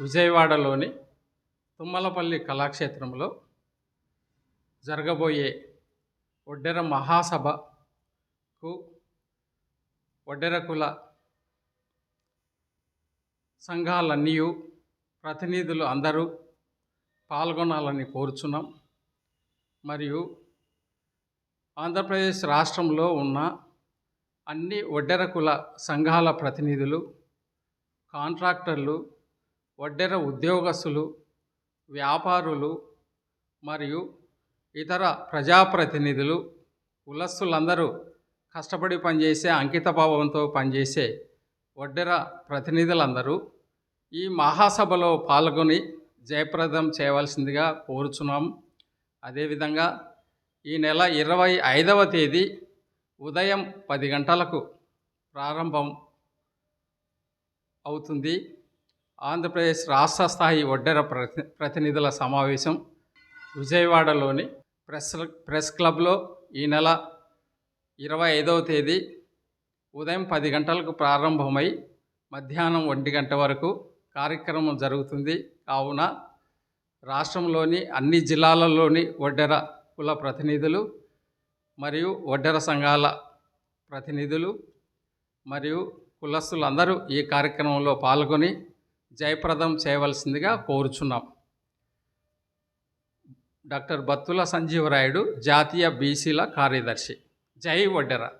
విజయవాడలోని తుమ్మలపల్లి కళాక్షేత్రంలో జరగబోయే ఒడ్డెర మహాసభకు ఒడ్డెర కుల సంఘాలన్నీ ప్రతినిధులు అందరూ పాల్గొనాలని కోరుచున్నాం. మరియు ఆంధ్రప్రదేశ్ రాష్ట్రంలో ఉన్న అన్ని ఒడ్డెర కుల సంఘాల ప్రతినిధులు కాంట్రాక్టర్లు వడ్డెర ఉద్యోగస్తులు వ్యాపారులు మరియు ఇతర ప్రజాప్రతినిధులు కులస్తులందరూ కష్టపడి పనిచేసే అంకితభావంతో పనిచేసే వడ్డెర ప్రతినిధులందరూ ఈ మహాసభలో పాల్గొని జయప్రదం చేయవలసిందిగా కోరుచున్నాం. అదేవిధంగా ఈ నెల ఇరవై ఐదవ తేదీ ఉదయం పది గంటలకు ప్రారంభం అవుతుంది. ఆంధ్రప్రదేశ్ రాష్ట్ర స్థాయి వడ్డెర ప్రతి ప్రతినిధుల సమావేశం విజయవాడలోని ప్రెస్ ప్రెస్ క్లబ్లో ఈ నెల ఇరవై ఐదవ తేదీ ఉదయం పది గంటలకు ప్రారంభమై మధ్యాహ్నం ఒంటి గంట వరకు కార్యక్రమం జరుగుతుంది. కావున రాష్ట్రంలోని అన్ని జిల్లాలలోని వడ్డెర కుల ప్రతినిధులు మరియు వడ్డెర సంఘాల ప్రతినిధులు మరియు కులస్తులందరూ ఈ కార్యక్రమంలో పాల్గొని జయప్రదం చేయవలసిందిగా కోరుచున్నాం. డాక్టర్ బత్తుల సంజీవరాయుడు జాతీయ బీసీల కార్యదర్శి. జై ఒడ్డెర